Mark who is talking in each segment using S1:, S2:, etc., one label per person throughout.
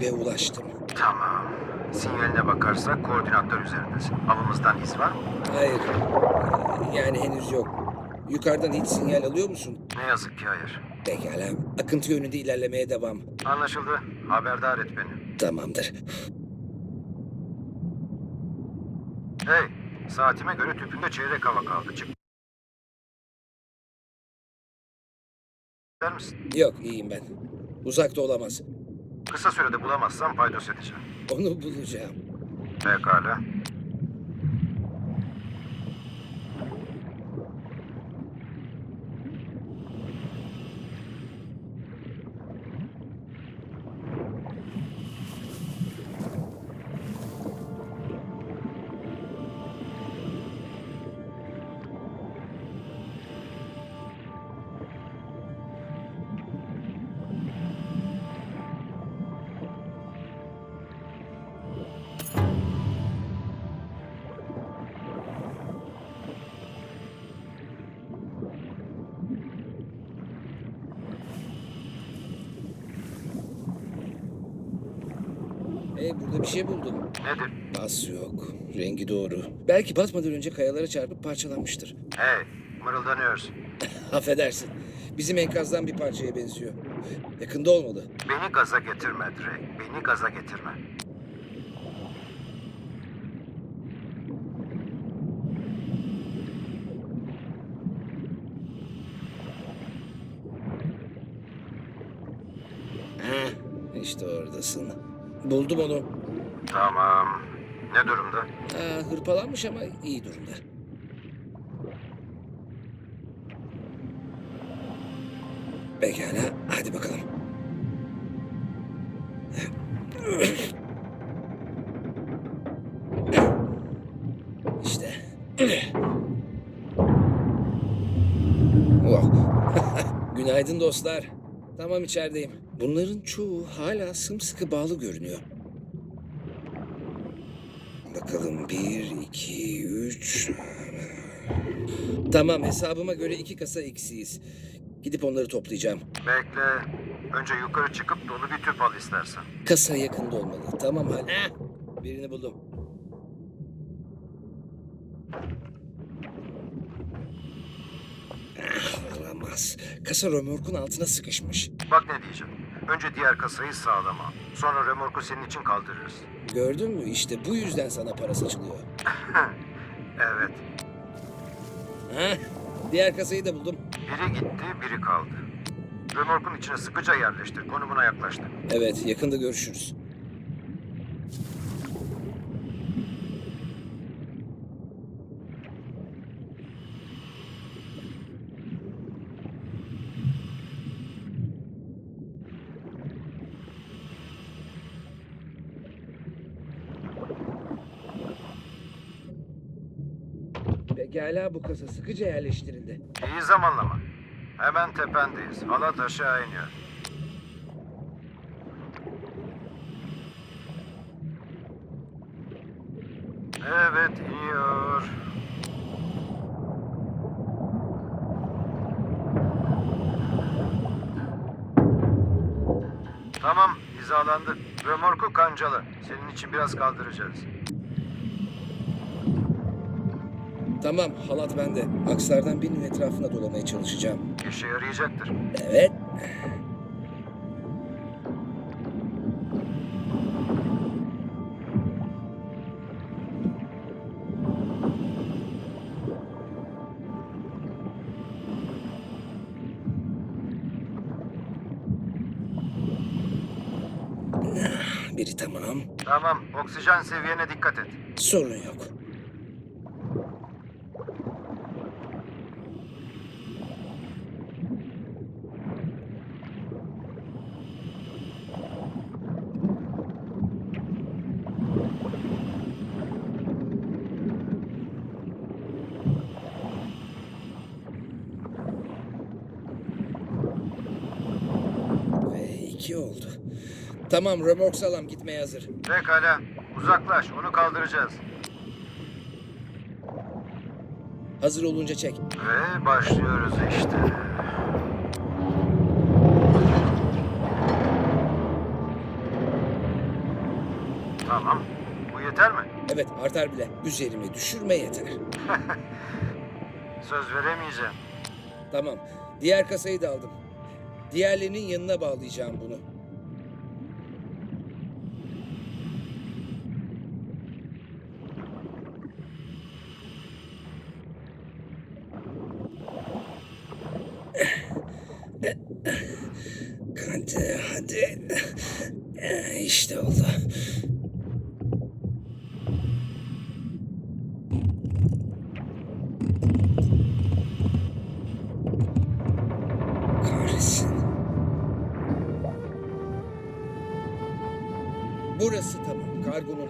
S1: dibe ulaştım.
S2: Tamam. Sinyaline bakarsak koordinatlar üzerindesin. Avımızdan iz var mı?
S1: Hayır. Yani henüz yok. Yukarıdan hiç sinyal alıyor musun?
S2: Ne yazık ki hayır.
S1: Pekala. Akıntı yönünde ilerlemeye devam.
S2: Anlaşıldı. Haberdar et beni.
S1: Tamamdır.
S2: Hey, saatime göre tüpünde çeyrek hava kaldı. Çık. Der misin?
S1: Yok iyiyim ben. Uzakta olamaz.
S2: Kısa sürede bulamazsam paydos edeceğim.
S1: Onu bulacağım.
S2: Pekala.
S1: Burada bir şey buldum.
S2: Nedir?
S1: Bas yok. Rengi doğru. Belki batmadan önce kayalara çarpıp parçalanmıştır.
S2: Hey, mırıldanıyorsun.
S1: Affedersin. Bizim enkazdan bir parçaya benziyor. Yakında olmalı.
S2: Beni gaza getirme Drake. Beni gaza getirme.
S1: Heh, işte oradasın. Buldum onu.
S2: Tamam. Ne durumda?
S1: Aa, hırpalanmış ama iyi durumda. Pekala, hadi bakalım. İşte. Oh. Günaydın dostlar. Tamam içerideyim. Bunların çoğu hala sımsıkı bağlı görünüyor. Bakalım bir, iki, üç. Tamam hesabıma göre iki kasa eksiyiz. Gidip onları toplayacağım.
S2: Bekle. Önce yukarı çıkıp dolu bir tüp al istersen.
S1: Kasa yakında olmalı. Tamam hadi. Birini buldum. Ah, olamaz. Kasa römorkun altına sıkışmış.
S2: Bak ne diyeceğim. Önce diğer kasayı sağlama. Sonra remorku senin için kaldırırız.
S1: Gördün mü? İşte bu yüzden sana para saçılıyor.
S2: Evet.
S1: Ha? Diğer kasayı da buldum.
S2: Biri gitti, biri kaldı. Remorkun içine sıkıca yerleştir. Konumuna yaklaştı.
S1: Evet, yakında görüşürüz. Pekala bu kasa sıkıca yerleştirildi.
S2: İyi zamanlama. Hemen tependeyiz. Halat aşağı iniyor. Evet iniyor. Tamam hizalandı. Römorku kancalı. Senin için biraz kaldıracağız.
S1: Tamam, halat bende. Akslardan birinin etrafına dolamaya çalışacağım.
S2: İşe yarayacaktır.
S1: Evet. Biri tamam.
S2: Tamam oksijen seviyene dikkat et.
S1: Sorun yok. Ve iki oldu. Tamam, römork salam gitmeye hazır.
S2: Pekala uzaklaş onu kaldıracağız.
S1: Hazır olunca çek.
S2: Ve başlıyoruz işte.
S3: Tamam. Bu yeter mi?
S1: Evet artar bile. Üzerime düşürme yeter.
S3: Söz veremeyeceğim.
S1: Tamam. Diğer kasayı da aldım. Diğerlerinin yanına bağlayacağım bunu. Hadi hadi. İşte oldu.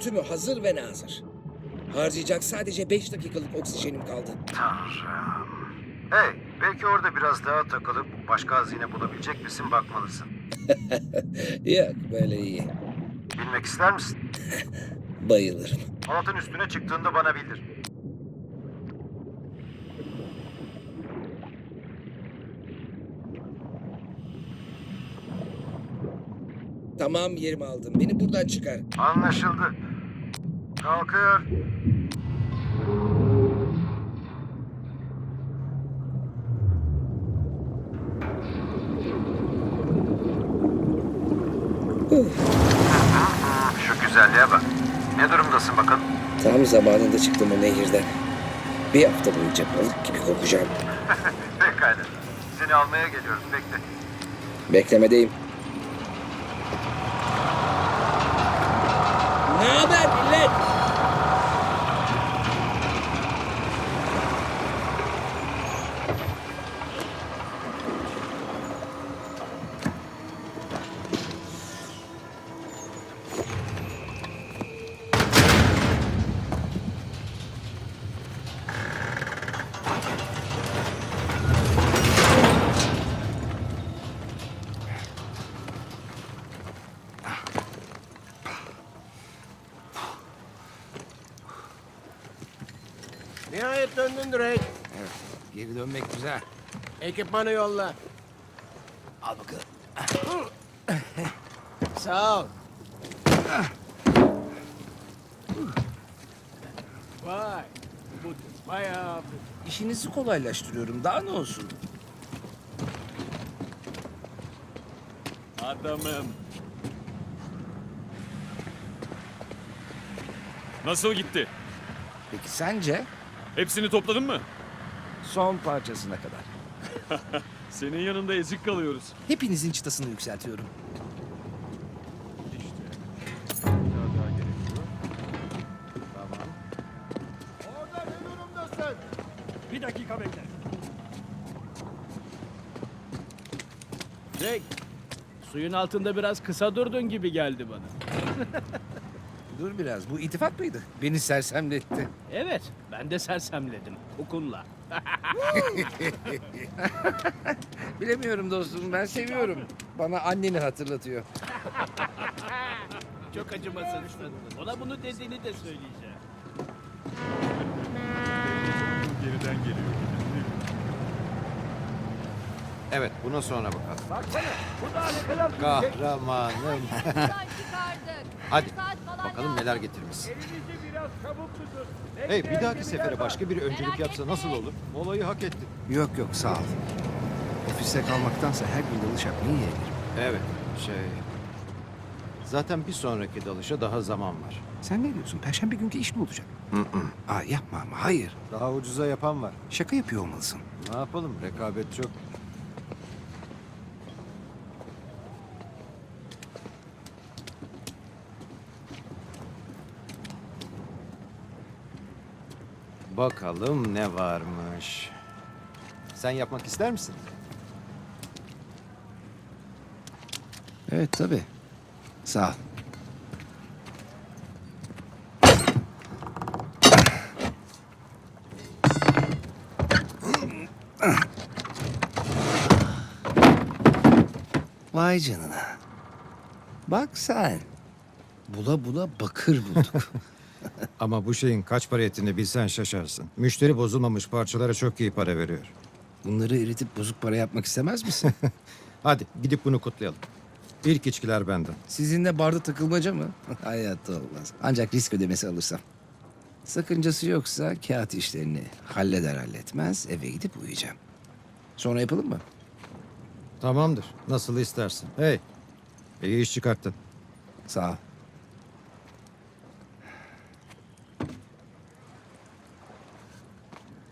S1: Tümü hazır ve nazır. Harcayacak sadece 5 dakikalık oksijenim kaldı.
S3: Tanrım. Hey, belki orada biraz daha takılıp başka hazine bulabilecek misin bakmalısın.
S1: Yok böyle iyi.
S3: Bilmek ister misin?
S1: Bayılırım.
S3: Altın üstüne çıktığında bana bildir.
S1: Tamam yerimi aldım. Beni buradan çıkar.
S3: Anlaşıldı. Kalkıyor. Şu güzelliğe bak. Ne durumdasın bakalım?
S1: Tam zamanında çıktım o nehirden. Bir hafta boyunca balık gibi kokacağım.
S3: Pekala. Seni almaya geliyoruz. Bekle.
S1: Beklemedeyim. Ne haber
S4: Döndün Drake.
S1: Geri dönmek güzel.
S4: Ekipmanı yolla.
S1: Al bakalım.
S4: Sağ ol. Vay. Bu bayağı...
S1: İşinizi kolaylaştırıyorum. Daha ne olsun?
S5: Adamım. Nasıl gitti?
S6: Peki sence
S5: Hepsini topladın mı?
S6: son parçasına kadar?
S5: Senin yanında ezik kalıyoruz.
S6: Hepinizin çıtasını yükseltiyorum.
S4: Orada ne durumdasın?
S5: Bir dakika bekle.
S7: Drake, suyun altında biraz kısa durdun gibi geldi bana.
S6: Dur biraz bu itifak mıydı? Beni sersemletti.
S7: Evet, ben de sersemledim. Hukunla.
S6: Bilemiyorum dostum ben seviyorum. Bana anneni hatırlatıyor.
S7: Çok acımasızsın. Ona bunu dediğini de söyleyeceğim.
S5: Geriden geliyor.
S2: Evet, buna sonra bakalım.
S7: Baksana, bu da ne kadar
S2: Kahramanım. Hadi,
S8: Saat falan
S2: bakalım neler getirmiş.
S7: Elinizi biraz çabuk tutun.
S2: Hey, bir dahaki sefere başka bir öncülük yapsa nasıl olur? Olayı hak etti.
S9: Yok yok sağ ol. Ofiste kalmaktansa her gün dalış yapmayı yeğlerim.
S2: Evet, şey... Zaten bir sonraki dalışa daha zaman var.
S9: Sen ne diyorsun? Perşembe günkü iş ne olacak? Aa yapma ama hayır.
S2: Daha ucuza yapan var.
S9: Şaka yapıyor olmalısın.
S2: Ne yapalım, rekabet çok. Bakalım ne varmış. Sen yapmak ister misin?
S9: Evet tabii. Sağ ol. Vay canına. Bak sen. Bula bula bakır bulduk.
S2: Ama bu şeyin kaç para ettiğini bilsen şaşarsın. Müşteri bozulmamış parçalara çok iyi para veriyor.
S9: Bunları eritip bozuk para yapmak istemez misin?
S2: Hadi gidip bunu kutlayalım. İlk içkiler benden.
S1: Sizinle barda takılmaca mı? Hayatta olmaz. Ancak risk ödemesi alırsam. Sakıncası yoksa kağıt işlerini halleder halletmez eve gidip uyuyacağım. Sonra yapalım mı?
S2: Tamamdır. Nasıl istersin. Hey. İyi iş çıkarttın.
S1: Sağ ol.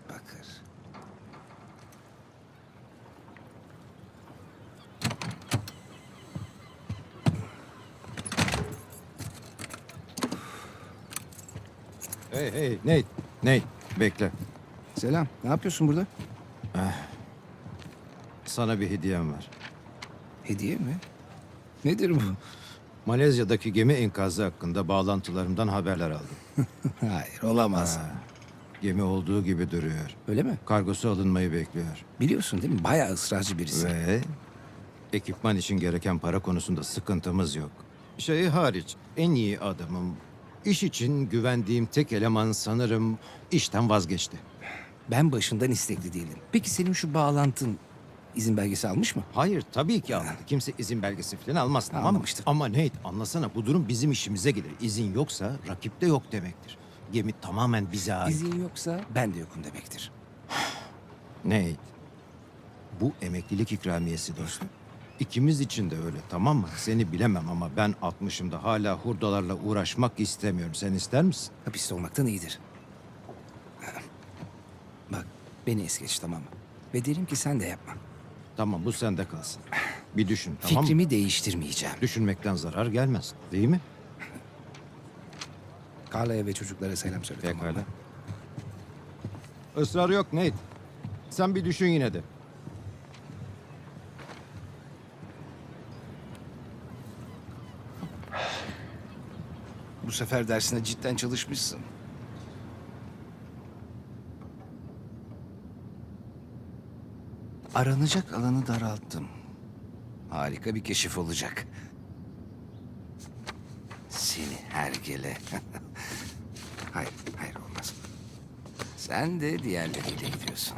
S1: Bakır.
S2: Hey Nate. Nate bekle.
S1: Selam. Ne yapıyorsun burada?
S2: Sana bir hediyem var.
S1: Hediye mi? Nedir bu?
S2: Malezya'daki gemi enkazı hakkında bağlantılarımdan haberler aldım.
S1: Hayır olamaz.
S2: Gemi olduğu gibi duruyor.
S1: Öyle mi?
S2: Kargosu alınmayı bekliyor.
S1: Biliyorsun değil mi? Bayağı ısrarcı birisi.
S2: Ve ekipman için gereken para konusunda sıkıntımız yok. Şey hariç en iyi adamım. İş için güvendiğim tek eleman sanırım işten vazgeçti.
S1: Ben başından istekli değildim. Peki senin şu bağlantın izin belgesi almış mı?
S2: Hayır tabii ki almadı. Kimse izin belgesi falan almaz tamam mı? Ama Nate anlasana bu durum bizim işimize gelir. İzin yoksa rakip de yok demektir. Gemi tamamen bize ait.
S1: İzin yoksa ben de yokum demektir.
S2: Nate bu emeklilik ikramiyesi dostum. İkimiz için de öyle tamam mı? Seni bilemem ama ben 60'ımda hala hurdalarla uğraşmak istemiyorum. Sen ister misin?
S1: Hapiste olmaktan iyidir. Bak beni es geç tamam mı? Ve derim ki sen de yapma.
S2: Tamam bu sende kalsın. Bir düşün tamam mı?
S1: Fikrimi değiştirmeyeceğim.
S2: Düşünmekten zarar gelmez değil mi?
S1: Carla'ya ve çocuklara selam söyle tamam
S2: Pekala.
S1: mı?
S2: Israr yok Nate. Sen bir düşün yine de.
S1: Sefer dersine cidden çalışmışsın. Aranacak alanı daralttım. Harika bir keşif olacak. Seni hergele. hayır, hayır olmaz. Sen de diğerleriyle gidiyorsun.